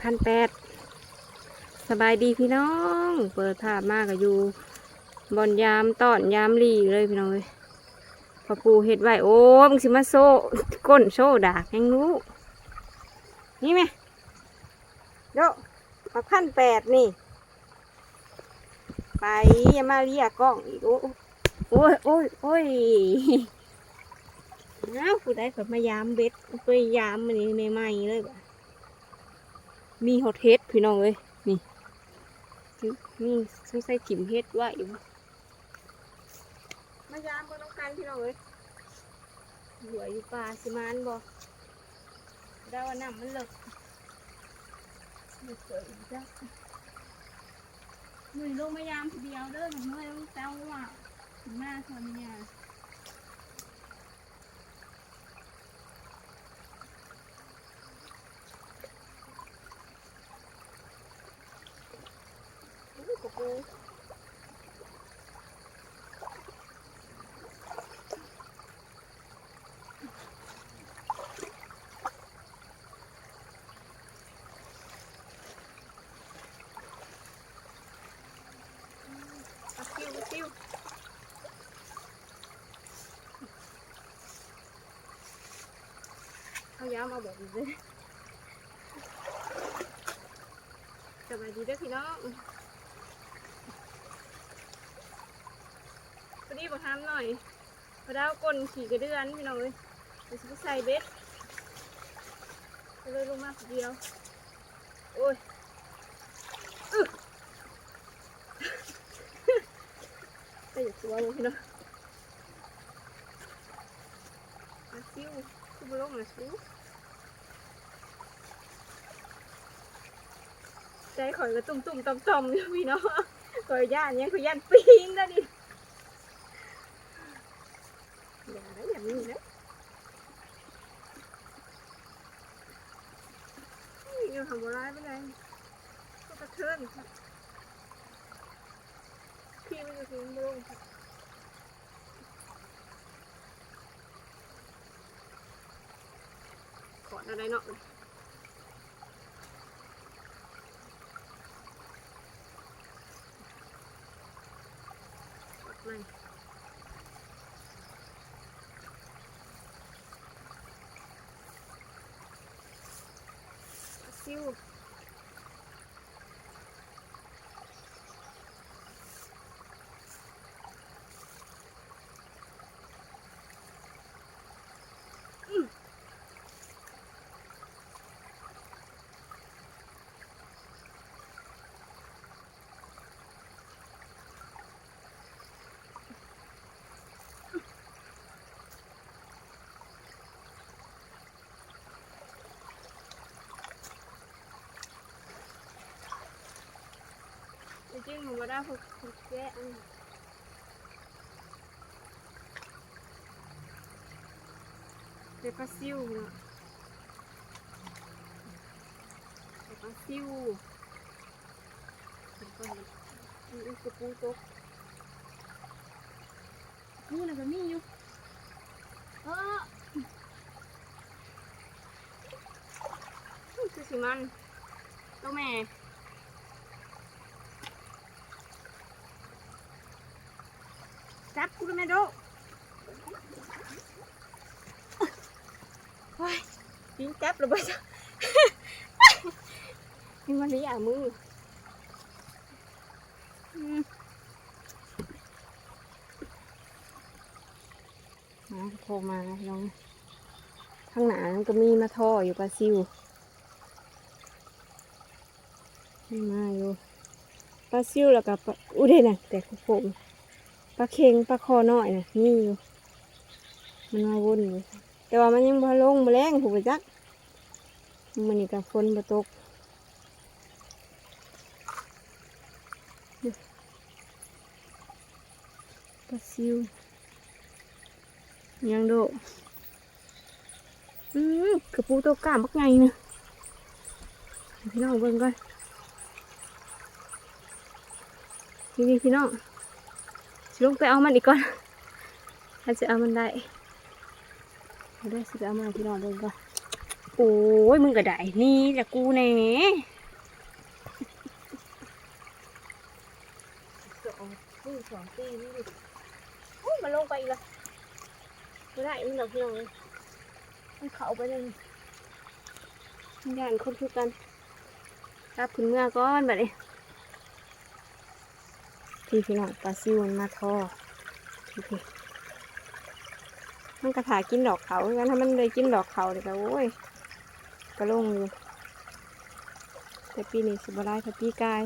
พันแปดสบายดีพี่น้อง เปิดภาพมากกับอยู่บอนยามตอนยามลีเลยพี่น้องเลยพอปูเห็ดไหวโอ้มึงสิมาโซ่ก้นโซ่ดากยังรู้นี่ไหมโดมาพันแปดนี่ ไปอย่ามาเรียกกล้องอีกโอ้โอ้ยโอ้ยโอ้ยน้าวผู้ใดเปิดมายามเบ็ดไปยามมันนี่ใหม่ๆเลยบ่ มีฮอตเฮดพี่น้องเลยนี่นี่สงสัยกิ่มเฮ็ดไว่าอยู่บ่มายามบนน้องกันพี่น้องเลยเหลืออยู่ป่าสิมานบ่ดาวาน้ำมันเลิกเลิกเกิดอีกจ้ะหนุ่ยลงมายามทีเดียวเด้อหนุ่มเมื่อยต้องเต้าว่าถึงหน้าทำเนี่ยอู้กระปูปลาซิวปลาซิว เอาย้ำเอาแบบนี้เลยสบายดีด้อพี่น้องพอดีบอกทำหน่อยพอดาวก้นขี่กระเดือนพี่น้องเลยเดี๋ยวใส่เบ็ดเลยลงมาคนเดียว โอ้ย ไปอยู่ ตัวลงพี่น้องมาซิวซิวบลงนะซิวใจข่อยก็ตุ่มตุ่มต่อมต่อมอยู่พี่น้องข่อยย่านยังข่อยย่านปีงนะดิอย่านะอย่ามีนะอยังทำอะไรไม่ได้ก็กระเทือน ที่มันจะถึงลงขออะไรเนาะมันซิว จริงๆผมก็ได้หกหกแยะอันเดี๋ยวปลาซิวเนาะเดี๋ยวปลาซิวเดี๋ยวก่อนอุกกระปูตกนี่นะก็มีอยู่เออคือสิมันตัวแม่ จับกูได้ไหมโดโอ้ยยิงจับเลยบ่จ้ะนี่มันนี่อะมืออืมาโทรมาน้องข้างหน้ามันก็มีมาท่ออยู่ปลาซิวมาอยู่ปลาซิวแล้วก็ปลาอุ้ยเดนะแต่ของผม ปลาเค็งปลาคอน้อยนะนี่อยู่ มันมาวนอยู่แต่ว่ามันยังบ่ลงบ่แรงผูกไปจักมันนี่กับฝนบ่ตกปลาซิวยังโดอือกระปูตัวกล้ามบักไงนะพี่น้องเบิ่งก่อนนี่พี่น้อง สิลงไปเอามันอีกก่อนถ้าจะเอามันได้เอาได้สิไปเอามาให้พี่น้องเดินก่อนโอ้ยมึงก็ได้นี่แหละกูแน่สองมึงสองตีนี่ดิโอ้ยมาลงไปอีกและไม่ได้มึงหรอกพี่น้องเลยมันเข้าไปเลยมันย่านคนคือกันรับขึ้นเมื่อก้อนแบบนี้ พี่พี่น้องปลาซิวมันมาทอพี่พี่มันกระถากินดอกเขาเหมือนกันถ้ามันเลยกินดอกเขาเลยก็โอ้ยกระลงอยู่แต่ปีนี้สิบไล่ค่ะปีกาย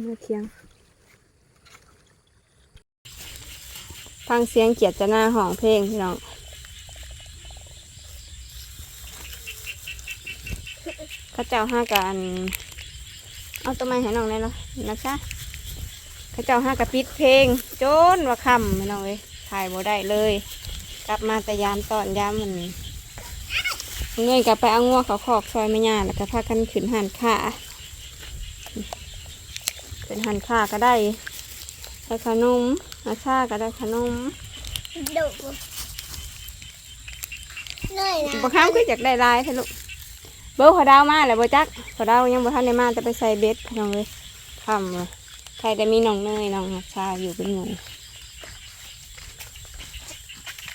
เมื่อเที่ยงฟังเสียงเกียรตินาห้องเพลงพี่น้อง เข้าเจ้าห้ากันเอาตัวไม้ให้น้องได้เนาะนะคะเข้าเจ้าห้ากระปิดเพลงโจนว่าคำพี่น้องเอ้ยถ่ายบ่ได้เลย กลับมาแต่ยามตอนยามมันเงยกลับไปเอางัวเขาขอกซอยไม่ยาแล้วก็พากันขึ้นหันขาขึ้นหันขาก็ได้ได้ขนมอาชาก็ได้ขนมดุเหนื่อยนะบางครั้งก็อยากได้ลายทะลุ เบอร์ขอดาวมาแล้วบ่จักขอดาวยังบ่ทันได้มาจะไปใส่เบ็ดพี่น้องเลยคำเลยใครได้มีน้องเนยน้องอาชาอยู่เป็นหมู่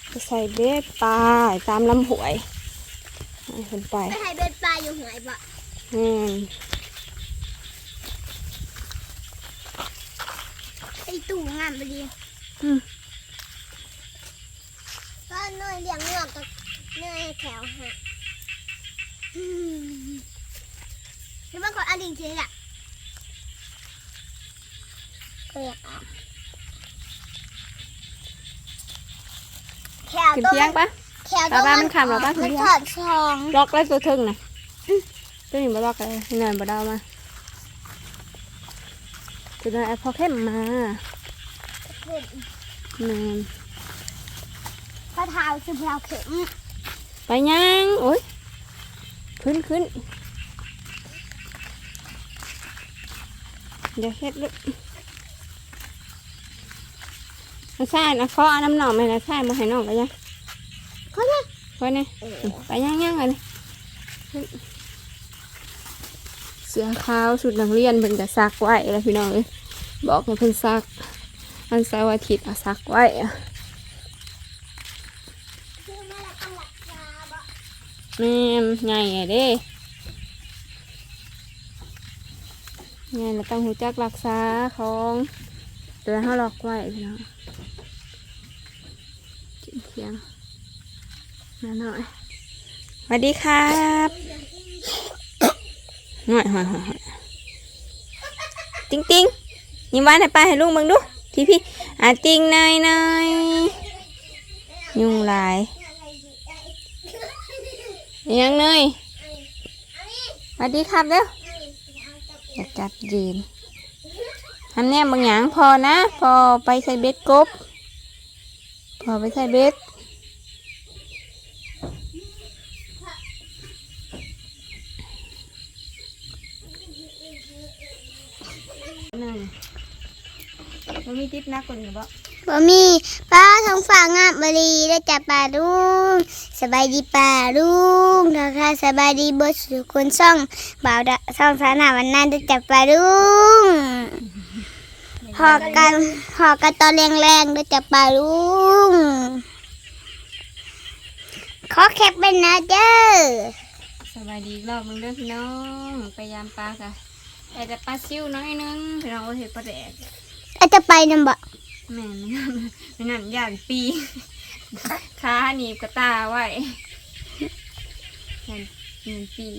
ไปใส่เบ็ดปลาตามลำหวยให้คนไปไปให้เบ็ดปลาอยู่หวยปะอืมไอตู่งามไปดีอืมก็เหนื่อยเลี้ยงงอกกับเหนื่อยแถวฮะ อืมคือว่าคนอันจริงๆอะเกลียดอะแถวขึ้นตัวเที่ยงปะแถวปลาบ้านมัน ขำเหรอปะมันเที่ยงถอดช่องล็อกแล้วตัวทึงนะตัวนี้บ่ล็อกเลยเนินบ่ดาวมาตัวนั้นไอ้พอเข้มมาเนินพระเท้าคือพระเข็มไปยังโอ้ยขึ้นขึ้นเดี๋ยวเฮ็ดลูกมาใช่นะข้อเอาน้ำหนองไปนะใช่มาให้น้องไปยังเขาเนี่ยไปเนี่ยไปยังยังเลยขึ้นเสื้อขาวชุดนักเรียนเพิ่นจะซักไว้แล้วพี่น้องเอ้ยบอกให้เพิ่นซักวันเสาร์อาทิตย์เอาซักไว้อะ คือแม่ละต้องหลักยาบ่ แม่นไงอะเด้ไงเราต้องหูจักรักษาของเตือนเขาล็อกไว้พี่น้องกินเพียงมาหน่อยสวัสดีครับหน่อยหน่อยหน่อยหน่อยติ๊งติ๊งยิ้มหวานให้ป้าให้ลุงมึงดูทีพี่อะติ๊งหน่อยหน่อยยุ่งลาย ยังเนยสวัสดีครับเด้ออยากจับยืนอันเนี้ยบางอย่างพอนะ พอไปใส่เบ็ดกบ พอไปใส่เบ็ดหนึ่งมันมีติ๊บนักกว่านี้บ่ บ่มีป้าท้องฟ้างามบรีได้จับปลาลุงสบายดีปลาลุงนะคะสบายดีเบิดสุคนช่องบ่าวดะช่องสาหนาวันนั้นได้จับปลาลุงหอกกันหอกกันตอนแรงๆได้จับปลาลุงขอแคปเป็นนะเด้อสบายดีอีกรอบมึงเด้อพี่น้องไปยามปลากะแต่จะปลาซิวน้อยนึงพี่น้องเอาเห็ดปลาแดกอาจจะไปนำบ่ แม่ไม่นั่นไม่นั่นย่านปีขาหนีบกระตาไว้ย่านย่านปี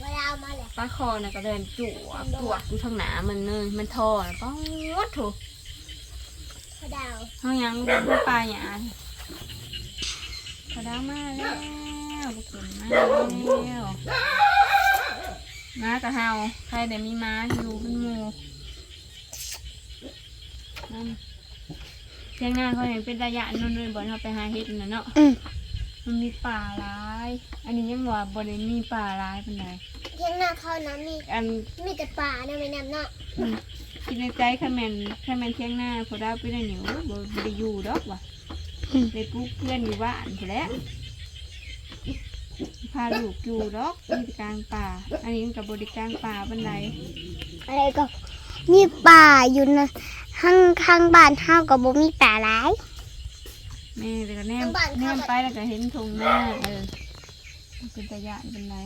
เวลามาแล้วปลาคอน่ะก็เดินจั่วจั่วอยู่ทางหนามันเลยมันทอนะป้องวัดถูกพอดาวเขายังเดินปลาหยาพอดาวมาแล้วลูกเข็มมาแล้วม้ากระเฮาใครเดี๋ยวมีม้าอยู่เป็นหมู นั่นเที่ยงหน้าเขาเห็นเป็นระยะนั่นเลยบอกเขาไปหาเห็ดน่ะเนาะอืมมันมีป่าร้าย อันนี้ยังว่าบริมีป่าร้ายเป็นไรเที่ยงหน้าเขานะมีอันมีแต่ป่านะไม่นำเนาะอืมคิดในใจแค่แมนแค่แมนเที่ยงหน้าพอดาวไปได้เหนียวบ่บ่ได้อยู่ดอกว่ะได้ปลูกเพื่อนอยู่บ้านพอแหล้วพาลูกอยู่ดอกมีแต่กลางป่า อันนี้มันกับบริกลางป่าบันไดอะไรก็มีป่าอยู่นะ ข้างข้างบ้านเฮาก็บ่มีป่าหลายแม่แต่ก็แนมทางบ้านแนเขามแบบไปแล้วก็เห็นทงหน้าเออมันเป็นตะยานเป็นไร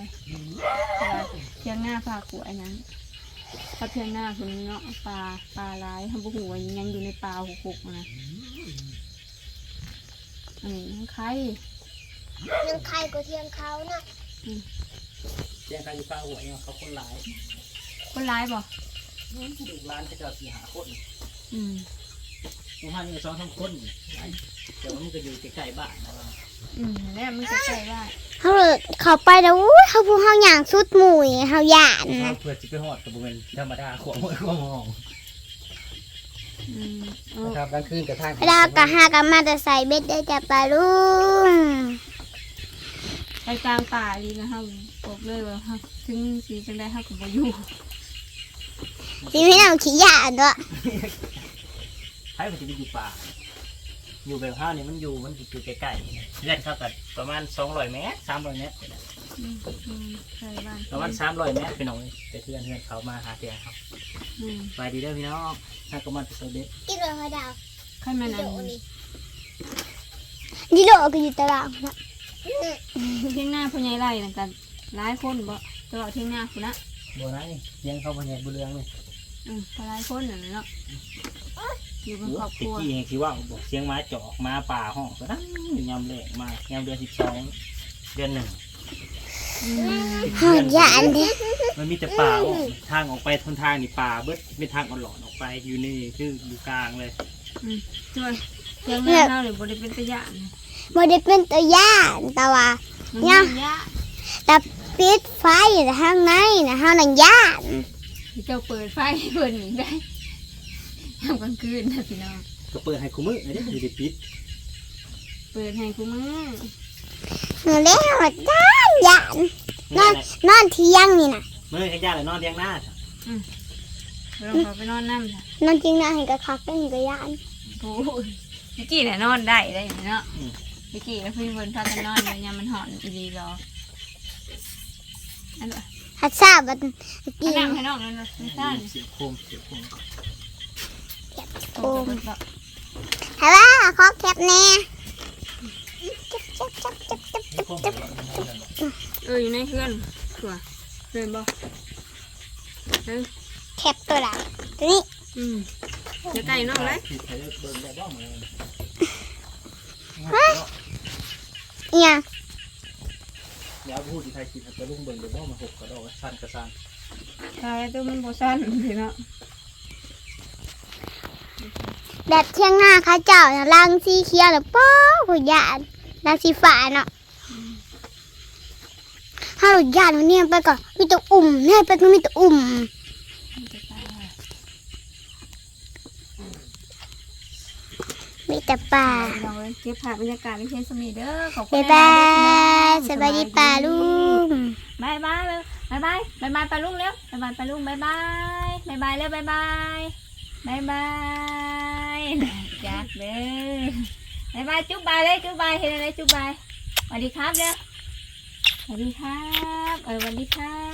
แต่ว่าเที่ยงหน้าพาขวอันนั้นถ้าเที่ยงหน้าคุณเนาะปลาปลาร้ายทำบุหัวยังอยู่ในปลาหกๆนะอันนี้ยังไข่ยังใครก็เทียงเขานะเสียงใครอยู่ฟ้าหัวเนี่ยเขาคนหลาย คนร้ายบ่ลูกร้านเขาจะสี่หาคน อืมหมู่บ้านนี่สองสามคนแต่ว่ามันก็อยู่ใกล้ๆบ้านนะว่าอืมแล้วมันจะใส่ได้เขาเลยเขาไปแล้วอุ้ยเขาพูดเฮาอย่างสุดหมู่เฮาย่านถ้านะเพื่อจะไปหอดกับบุเป็นธรรมดาขวงหัวขวงห้องอืมเอานะครับกลางคืนกับทางเราก็หากันมาแต่ใส่เบ็ดได้จับปลาลุงไปกลางป่าดีนะครับบอกเลยว่าฮะถึงสีจังได้ห้ากับบ่อยู่ สิพี่น้องขี้ย่านด้วยให้มันจะไปอยู่ป่า อยู่แบบห้านี่มันอยู่มันอยู่ใกล้ๆเลื่อนเข้ากับประมาณสองร้อยเมตรสามร้อยเมตรอืมอืมใส่บ้านประมาณสามร้อยเมตรพี่น้องไปเพื่อนเพื่อนเขามาหาเตียงครับอืมไปดีเด้อพี่น้องถ้าก็มันไปโซเด็ดกินเลยค่ะดาวขั้นแม่นอันดิโลก็อยู่ตารางนะเที่ยงหน้าพ่อใหญ่ไร่นั่นกันหลายคนบ่ตลอดเที่ยงหน้าคุณนะโบนัสนี่เตียงเขามาใหญ่บุเรืองเลย อืมก็หลายคนนั่นแหละเนาะอยู่เป็นโอ้ครอบคติรัวกี้เองที่ว่าบอกเสียงม้าจอกม้าป่าห้องก็นั่งอยู่ยามแรกมายามเดือนสิบสองเดือนหนึ่งอืมเฮาย่านเด้มันมีแต่ป่าออกทางออกไปทนทางนี่ป่าเบิดเป็นทางอ่อนหลอนออกไปอยู่นี่คืออยู่กลางเลยอืมช่วยเที่ยงหน้าเราหรือบริเป็นตะยานบ่ได้เป็นตัวย่านแต่ว่า มันเนี่ยมียะแต่ปิดไฟทางในนะเฮานั่นย่านที่ เจ้าเปิดไฟให้เพิ่นหนีได้ยามกลางคืนนะพี่น้องก็เปิดให้คุมือไม่ได้อยู่ในปิดเปิดให้กูมือหนูเล่นหัวด้านย่านนอนนอนเที่ยงนี่นะมือให้ญาติเลยนอนเตียงหน้าเราขอไปนอนน้ำจ้ะนอนจริงนะเห็นกระคักก็เห็นกระย่านโอ้ยพี่กี้เนี่ยนอนได้ได้เนาะพี่กี้แล้วพี่เพิ่นพากันนอนเลยยามมันหอนอีดีรออันนั้น ฮัดซาบัดกิกินนน้ำให้น้องนั่นนะไม่ใช่เสียโคมเสียโคมโอ้ยแบบฮัลโหลขอแคปแน่จับจับจับจับจับเสียโคมเอออยู่ในเครื่องถั่วเพื่อนบอกเออแคปตัวละตัวนี้อืมจะไก่น้องเลยผิดใครเบิ่งได้บ้างเลยเนี่ย เดี๋ยวพูดที่ไทยคิดจะลุงเบิ่งได้บ้างมาหกกระดอกสั้นกระสั้นใช่ตัวมันโบสั้นพี่เนาะแดดเที่ยงหน้าเข้าเจ้าน่ะลังสีเขียวแล้วป้อหัวย่านลังสีฟ้าเนาะถ้าหลุดย่านวันนี้ไปก่อนมีแตัวอุ่มเนี่ยไปก็มีแตัวอุ่ม จะตาย มีแต่ป่าเราเลยเก็บภาพบรรยากาศในเชนสมีเด้อขอบคุณบ๊ายหลบายๆเด้อพี่น้องสบายดีป่าลุงบายบายบายบายบายบายปลาลุงเร็วบายบายปลาลุงบายบายบายบายเร็วบายบายบายบายจัดเลยบายบายจุ๊บบายเลยจุ๊บบายเห็นอะไรจุ๊บบายสวัสดีครับเด้อสวัสดีครับ เออสวัสดีครับ